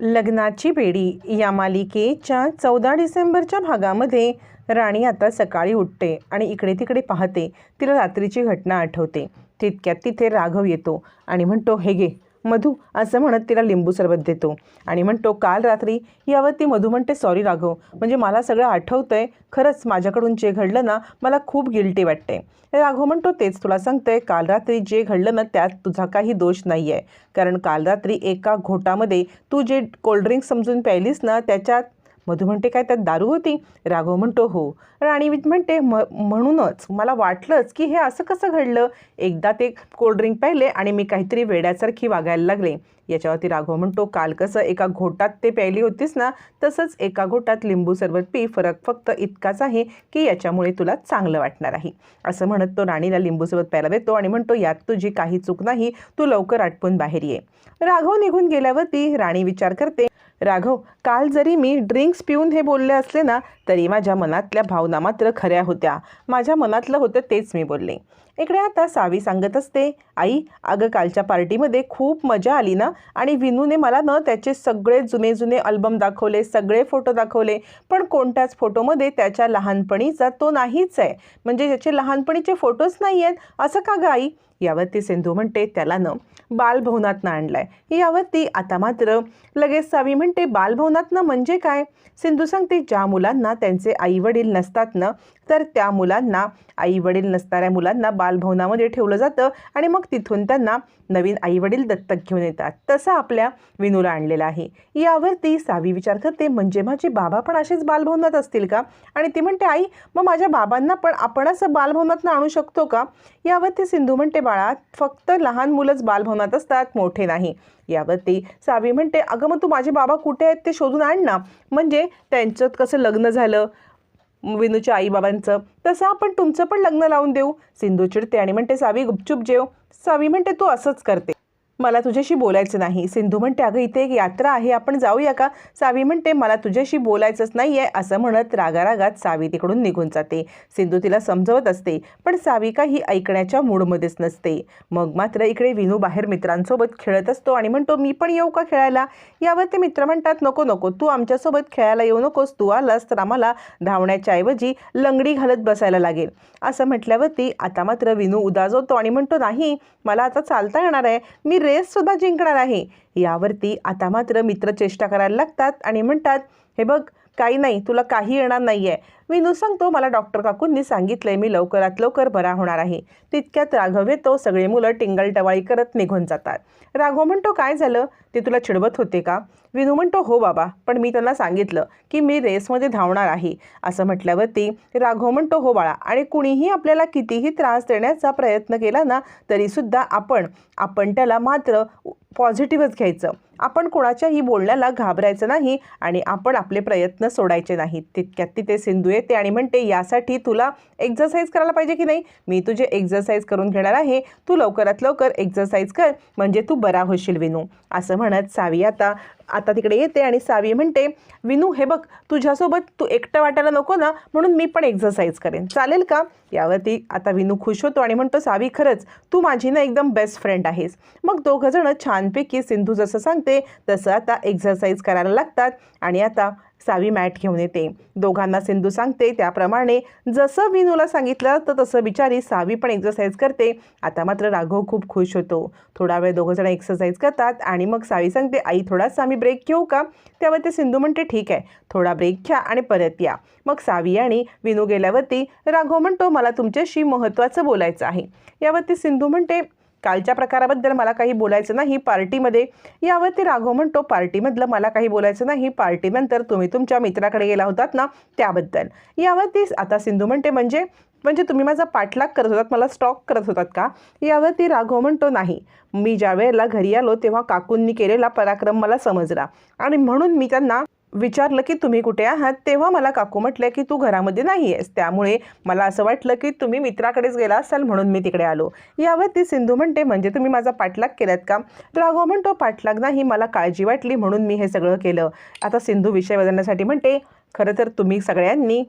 लग्नाची बेडी या मालिकेच्या चौदा डिसेंबरच्या भागामध्ये राणी आता सकाळी उठते आणि इकडे तिकडे पाहते. तिला रात्रीची घटना आठवते. तितक्यात तिथे राघव येतो आणि म्हणतो हे गे मधू असं म्हणत तिला लिंबू सरबत देतो. आणि म्हणतो काल रात्री यावरती मधू म्हणते सॉरी राघव म्हणजे मला सगळं आठवतं आहे खरंच माझ्याकडून जे घडलं ना मला खूप गिल्टी वाटते राघव म्हणतो तेच तुला सांगतोय काल रात्री जे घडलं ना त्यात तुझा काही दोष नाही आहे कारण काल रात्री एका घोटामध्ये तू जे कोल्ड्रिंक समजून प्यायलीस ना त्याच्यात मधू म्हणते काय त्यात दारू होती? राघव म्हणतो हो. राणी म्हणते म म्हणूनच. मला वाटलंच की हे असं कसं घडलं? एकदा ते कोल्ड्रिंक प्यायले आणि मी काहीतरी वेड्यासारखी वागायला लागले. याच्यावरती राघव म्हणतो काल कसं एका घोटात ते प्यायली होतीस ना तसंच एका घोटात लिंबू सरबत पी. फरक फक्त इतकाच आहे की याच्यामुळे तुला चांगलं वाटणार आहे. असं म्हणत तो राणीला लिंबू सरबत प्यायला देतो आणि म्हणतो यात तुझी काही चूक नाही. तू लवकर आटपून बाहेर ये. राघव निघून गेल्यावरती राणी विचार करते राघव काल जरी मी ड्रिंक्स पिऊन हे बोलले असले ना तरी माझ्या मनातल्या भावना मात्र खऱ्या होत्या. माझ्या मनातलं होतं तेच मी बोलले. इकडे आता सावी सांगत असते आई अगं कालच्या पार्टीमध्ये खूप मजा आली ना आणि विनूने मला न त्याचे सगळे जुने जुने अल्बम दाखवले सगळे फोटो दाखवले पण कोणत्याच फोटोमध्ये त्याच्या लहानपणीचा तो नाहीच आहे. म्हणजे त्याचे लहानपणीचे फोटोच नाही आहेत असं का गं आई? यावरती सिंधू म्हणते त्याला न बालभवनातनं आणलाय. यावरती आता मात्र लगेच सावी म्हणते बालभवनातनं म्हणजे काय? सिंधू सांगते ज्या मुलांना त्यांचे आईवडील नसतात ना तर त्या मुलांना आईवडील नसणाऱ्या मुलांना बालभवनामध्ये ठेवलं जातं आणि मग तिथून त्यांना नवीन आईवडील दत्तक घेऊन येतात. तसं आपल्या विनूला आणलेलं आहे. यावरती सावी विचार करते म्हणजे माझे बाबा पण असेच बालभवनात असतील का? आणि ती म्हणते आई मग माझ्या बाबांना पण आपण असं बालभवनातनं आणू शकतो का? यावरती सिंधू म्हणते बाळा फक्त लहान मुलंच बालभवनात असतात मोठे नाही. यावरती सावी म्हणते अगं मग तू माझे बाबा कुठे आहेत ते शोधून आण ना. म्हणजे त्यांच्यात कसं लग्न झालं विनूच्या आईबाबांचं. तसं आपण तुमचं पण लग्न लावून देऊ. सिंधू चिडते आणि म्हणते सावी गुपचूप जेव. सावी म्हणते तू असंच करते. मला तुझ्याशी बोलायचं नाही. सिंधू म्हणते अगं इथे एक यात्रा आहे आपण जाऊया का? सावी म्हणते मला तुझ्याशी बोलायचंच नाही आहे असं म्हणत रागारागात सावी तिकडून निघून जाते. सिंधू तिला समजवत असते पण सावी काही ऐकण्याच्या मूडमध्येच नसते. मग मात्र इकडे विनू बाहेर मित्रांसोबत खेळत असतो आणि म्हणतो मी पण येऊ का खेळायला? यावर ते मित्र म्हणतात नको नको तू आमच्यासोबत खेळायला येऊ नकोस तू आलास तर आम्हाला धावण्याच्या ऐवजी लंगडी घालत बसायला लागेल. असं म्हटल्यावरती आता मात्र विनू उदास होतो आणि म्हणतो नाही मला आता चालता येणार आहे. मी रेससुद्धा जिंकणार आहे. यावरती आता मात्र मित्र चेष्टा करायला लागतात आणि म्हणतात हे बघ काही नाही तुला काही येणार नाही आहे विनू सांगतो मला डॉक्टर काकूंनी सांगितलंय मी लवकरात लवकर बरा होणार आहे. तितक्यात राघव येतो सगळे मुलं टिंगलटवाळी करत निघून जातात. राघव म्हणतो काय झालं? ते तुला चिडवत होते का? विनू म्हणतो हो बाबा पण मी त्यांना सांगितलं की मी रेसमध्ये धावणार आहे. असं म्हटल्यावरती राघव म्हणतो हो बाळा आणि कुणीही आपल्याला कितीही त्रास देण्याचा प्रयत्न केला ना तरीसुद्धा आपण आपण त्याला मात्र पॉझिटिव्हच घ्यायचं. आपण कोणाच्याही बोलण्याला घाबरायचं नाही आणि आपण आपले प्रयत्न सोडायचे नाहीत. तितक्यात तिथे सिंधू येते आणि म्हणते यासाठी तुला एक्झरसाईज करायला पाहिजे की नाही? मी तुझे एक्झरसाईज करून घेणार आहे. तू लवकरात लवकर एक्झरसाईज कर. म्हणजे तू बरा होशील विनू. असं म्हणत सावी आता आता तिकडे येते आणि सावी म्हणते विनू हे बघ तुझ्यासोबत तू एकटं वाटायला नको ना म्हणून मी पण एक्झरसाईज करेन. चालेल का? यावरती आता विनू खुश होतो आणि म्हणतो सावी खरंच तू माझी ना एकदम बेस्ट फ्रेंड आहेस. मग दोघंजणं छानपैकी सिंधू जसं सांगते तसं आता एक्झरसाईज करायला लागतात. आणि आता सावी मॅट घेऊन येते. दोघांना सिंधू सांगते त्याप्रमाणे जसं विनूला सांगितलं तर तसं बिचारी सावी पण एक्झरसाईज करते. आता मात्र राघव खूप खुश होतो. थोडा वेळ दोघंजण एक्सरसाइज करतात आणि मग सावी सांगते आई थोडासा आम्ही ब्रेक घेऊ का? त्यावर ते सिंधू म्हणते ठीक आहे. थोडा ब्रेक घ्या आणि परत या. मग सावी आणि विनू गेल्यावरती राघव म्हणतो मला तुमच्याशी महत्त्वाचं बोलायचं आहे. यावरती सिंधू म्हणते कालच्या प्रकाराबद्दल मला काही बोलायचं नाही. पार्टीमध्ये यावरती राघव म्हणतो. पार्टीमधलं मला काही बोलायचं नाही. पार्टीनंतर तुम्ही तुमच्या मित्राकडे गेला होतात ना त्याबद्दल. यावरतीच आता सिंधू म्हणते म्हणजे म्हणजे तुम्ही माझा पाठलाग करत होतात. मला स्टॉक करत होतात का? यावरती राघव म्हणतो नाही. मी ज्या वेळेला घरी आलो तेव्हा काकूंनी केलेला पराक्रम मला समजला. आणि म्हणून मी त्यांना विचारलं की तुम्ही कुठे आहात? तेव्हा मला काकू म्हटलं की तू घरामध्ये नाही आहेस. त्यामुळे मला असं वाटलं की तुम्ही मित्राकडेच गेला असाल म्हणून मी तिकडे आलो. यावर ती सिंधू म्हणते म्हणजे तुम्ही माझा पाठलाग केलात का? राघव म्हणतो पाठलाग नाही. मला काळजी वाटली म्हणून मी हे सगळं केलं. आता सिंधू विषय बदलण्यासाठी म्हणते खरं तर तुम्ही सगळ्यांनी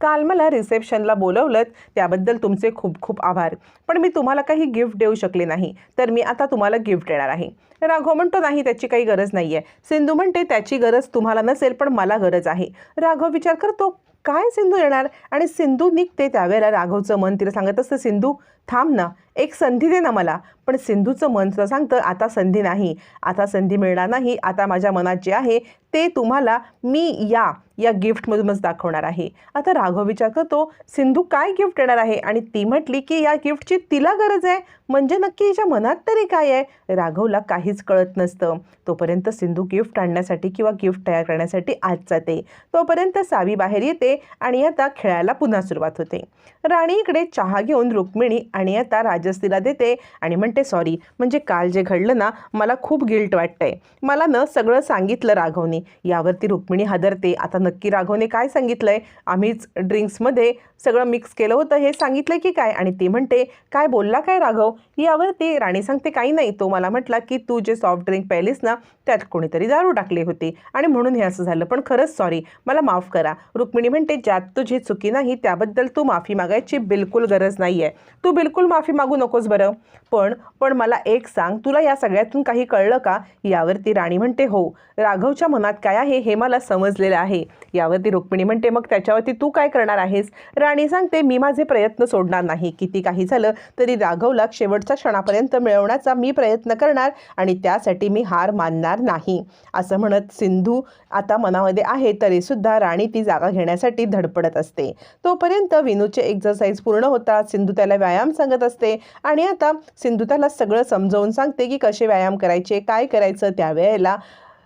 काल मला रिसेप्शनला बोलवलं त्याबद्दल तुमचे खूप खूप आभार. पण मी तुम्हाला काही गिफ्ट देऊ शकले नाही तर मी आता तुम्हाला गिफ्ट देणार आहे. राघव म्हणतो नाही त्याची काही गरज नाही आहे सिंधू म्हणते त्याची गरज तुम्हाला नसेल पण मला गरज आहे. राघव विचार करतो काय सिंधू येणार? आणि सिंधू निघते त्यावेळेला राघवचं मन. तिला सांगत असतं सिंधू थांब ना. एक संधी दे ना मला. पण सिंधूचं मन तिला सांगतं आता संधी नाही. आता संधी मिळणार नाही. आता माझ्या मनात जे आहे ते तुम्हाला मी या या गिफ्टमधूनच दाखवणार आहे. आता राघव विचार करतो सिंधू काय गिफ्ट येणार आहे? आणि ती म्हटली की या गिफ्टची तिला गरज आहे. म्हणजे नक्की हिच्या मनात तरी काय आहे? राघवला काहीच कळत नसतं. तोपर्यंत सिंधू गिफ्ट आणण्यासाठी किंवा गिफ्ट तयार करण्यासाठी आज जाते. तोपर्यंत सावी बाहेर येते आणि आता खेळायला पुन्हा सुरुवात होते. राणी इकडे चहा घेऊन रुक्मिणी आणि आता राजस्तीला देते आणि म्हणते सॉरी म्हणजे काल जे घडलं ना मला खूप गिल्ट वाटतंय. मला न सगळं सांगितलं राघवने. यावरती रुक्मिणी हादरते. आता नक्की राघवने काय सांगितलंय? आम्हीच ड्रिंक्समध्ये सगळं मिक्स केलं होतं. हे सांगितलं की काय? आणि ती म्हणते काय बोलला काय राघव? यावरती राणी सांगते काही नाही तो मला म्हटला की तू जे सॉफ्ट ड्रिंक प्यायलीस ना त्यात कोणीतरी दारू टाकली होती. आणि म्हणून हे असं झालं. पण खरंच सॉरी मला माफ करा. रुक्मिणी म्हणते ज्यात तुझी चुकी नाही त्याबद्दल तू माफी मागायची बिलकुल गरज नाही आहे तू बिलकुल माफी मागू नकोस बरं. पण पण मला एक सांग तुला या सगळ्यातून काही कळलं का? यावरती राणी म्हणते हो. राघवच्या मनात काय आहे हे मला समजलेलं आहे. यावरती रुक्मिणी म्हणते मग त्याच्यावरती तू काय करणार आहेस? राणी सांगते मी माझे प्रयत्न सोडणार नाही. किती काही झालं तरी राघवला शेवटच्या क्षणापर्यंत मिळवण्याचा मी प्रयत्न करणार आणि त्यासाठी मी हार मानणार नाही. असं म्हणत सिंधू आता मनामध्ये आहे तरीसुद्धा राणी ती जागा घेण्यासाठी धडपडत असते. तोपर्यंत विनूचे एक्झरसाईज पूर्ण होतात सिंधू त्याला व्यायाम सांगत असते आणि आता सिंधू त्याला सगळं समजावून सांगते की कसे व्यायाम करायचे काय करायचं त्यावेळेला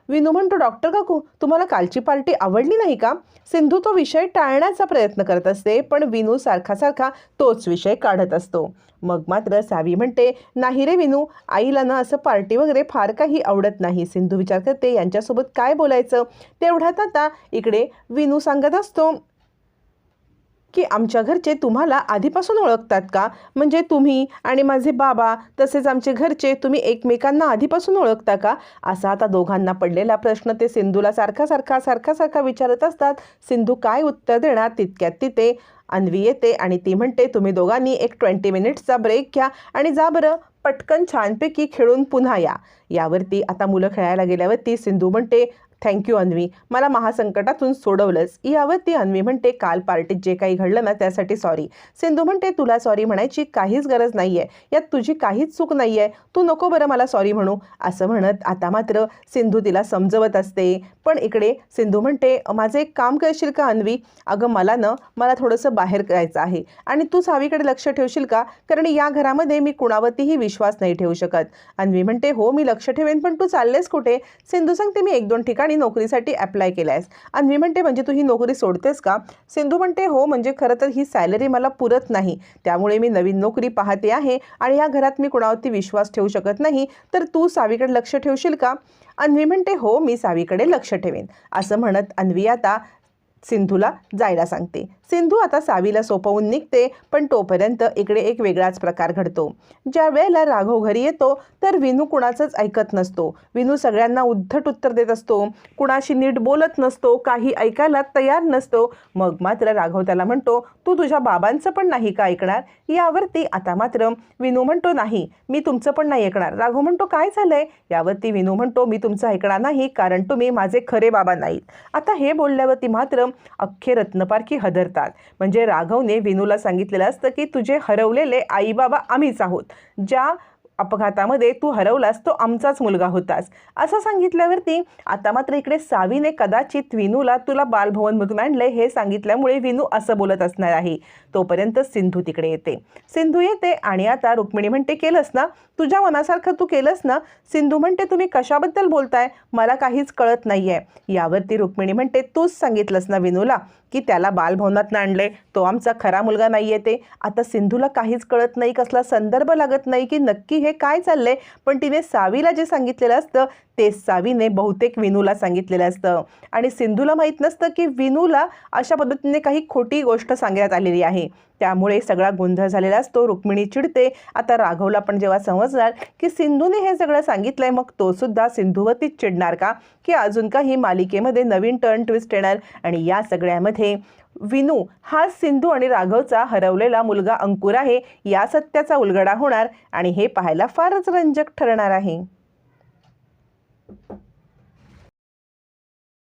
विनू म्हणतो डॉक्टर काकू तुम्हाला कालची पार्टी आवडली नाही का? सिंधू तो विषय टाळण्याचा प्रयत्न करत असते पण विनू सारखा सारखा तोच विषय काढत असतो. मग मात्र सावी म्हणते नाही रे विनू आईला ना असं पार्टी वगैरे फार काही आवडत नाही. सिंधू विचार करते यांच्यासोबत काय बोलायचं? तेवढ्यात आता इकडे विनू सांगत असतो की आमच्या घरचे तुम्हाला आधीपासून ओळखतात का? म्हणजे तुम्ही आणि माझे बाबा तसेच आमचे घरचे तुम्ही एकमेकांना आधीपासून ओळखता का? असा आता दोघांना पडलेला प्रश्न ते सिंधूला सारखा सारखा सारखा सारखा विचारत असतात. सिंधू काय उत्तर देणार? तितक्यात तिथे अन्वी येते आणि ती म्हणते तुम्ही दोघांनी एक ट्वेंटी मिनिट्सचा ब्रेक घ्या आणि जा बरं पटकन छानपैकी खेळून पुन्हा या. यावरती आता मुलं खेळायला गेल्यावरती सिंधू म्हणते थँक्यू अन्वी मला महासंकटातून सोडवलंच यावरती अन्वी म्हणते काल पार्टीत जे काही घडलं ना त्यासाठी सॉरी सिंधू म्हणते तुला सॉरी म्हणायची काहीच गरज नाही आहे यात तुझी काहीच चूक नाही आहे तू नको बरं मला सॉरी म्हणू. असं म्हणत आता मात्र सिंधू तिला समजवत असते. पण इकडे सिंधू म्हणते माझं एक काम करशील का अन्वी? अगं मला ना मला थोडंसं बाहेर करायचं आहे. आणि तू सावीकडे लक्ष ठेवशील का? कारण या घरामध्ये मी कुणावरतीही विश्वास नाही ठेवू शकत. अन्वी म्हणते हो मी लक्ष ठेवेन पण तू चाललेस कुठे? सिंधू सांगते मी एक दोन ठिकाणी आणि नोकरीसाठी अप्लाय केला आहेस अन्वी म्हणते म्हणजे तू ही नोकरी सोडतेस का? सिंधू म्हणते हो म्हणजे खरं तर ही सॅलरी मला पुरत नाही. त्यामुळे मी नवीन नोकरी पाहते आहे आणि या घरात मी कुणावरती विश्वास ठेवू शकत नाही. तर तू सावीकडे लक्ष ठेवशील का? अन्वी म्हणते हो मी सावीकडे लक्ष ठेवेन. असं म्हणत अन्वी आता सिंधूला जायला सांगते. सिंधू आता सावीला सोपवून निघते पण तोपर्यंत इकडे एक वेगळाच प्रकार घडतो. ज्या वेळेला राघव घरी येतो तर विनू कुणाचंच ऐकत नसतो. विनू सगळ्यांना उद्धट उत्तर देत असतो. कुणाशी नीट बोलत नसतो काही ऐकायला तयार नसतो. मग मात्र राघव त्याला म्हणतो तू तुझ्या बाबांचं पण नाही का ऐकणार? यावरती आता मात्र विनू म्हणतो नाही मी तुमचं पण नाही ऐकणार. राघव म्हणतो काय झालंय? यावरती विनू म्हणतो मी तुमचं ऐकणार नाही कारण तुम्ही माझे खरे बाबा नाहीत. आता हे बोलल्यावरती मात्र अख्खे रत्नपारखी हदरतात. म्हणजे राघवने विनूला सांगितलेलं असतं की तुझे हरवलेले आईबाबा आम्हीच आहोत. ज्या अपघातामध्ये तू हरवलास तो आमचाच मुलगा होतास. असं सांगितल्यावरती आता मात्र इकडे सावीने कदाचित विनूला तुला बालभवनमधून आणलंय हे सांगितल्यामुळे विनू असं बोलत असणार आहे. तोपर्यंत सिंधू तिकडे येते. सिंधू येते आणि आता रुक्मिणी म्हणते केलंस ना? तुझ्या मनासारखं तू केलंस ना? सिंधू म्हणते तुम्ही कशाबद्दल बोलताय? मला काहीच कळत नाही आहे यावरती रुक्मिणी म्हणते तूच सांगितलंस ना विनूला की त्याला बालभवनात आणले तो आमचा खरा मुलगा नाही येते आता सिंधूला काहीच कळत नाही कसला संदर्भ लागत नाही की नक्की हे काय चाललंय? पण तिने सावीला जे सांगितलेलं असतं ते सावीने बहुतेक विनूला सांगितलेलं असतं. आणि सिंधूला माहीत नसतं की विनूला अशा पद्धतीने काही खोटी गोष्ट सांगण्यात आलेली आहे. त्यामुळे सगळा गोंधळ झालेला असतो रुक्मिणी चिडते. आता राघवला पण जेव्हा समजणार की सिंधूने हे सगळं सांगितलंय मग तो सुद्धा सिंधूवरतीच चिडणार का? की अजून काही मालिकेमध्ये नवीन टर्न ट्विस्ट येणार? आणि या सगळ्यामध्ये विनू हा सिंधू आणि राघवचा हरवलेला मुलगा अंकुर आहे. या सत्याचा उलगडा होणार आणि हे पाहायला फारच रंजक ठरणार आहे.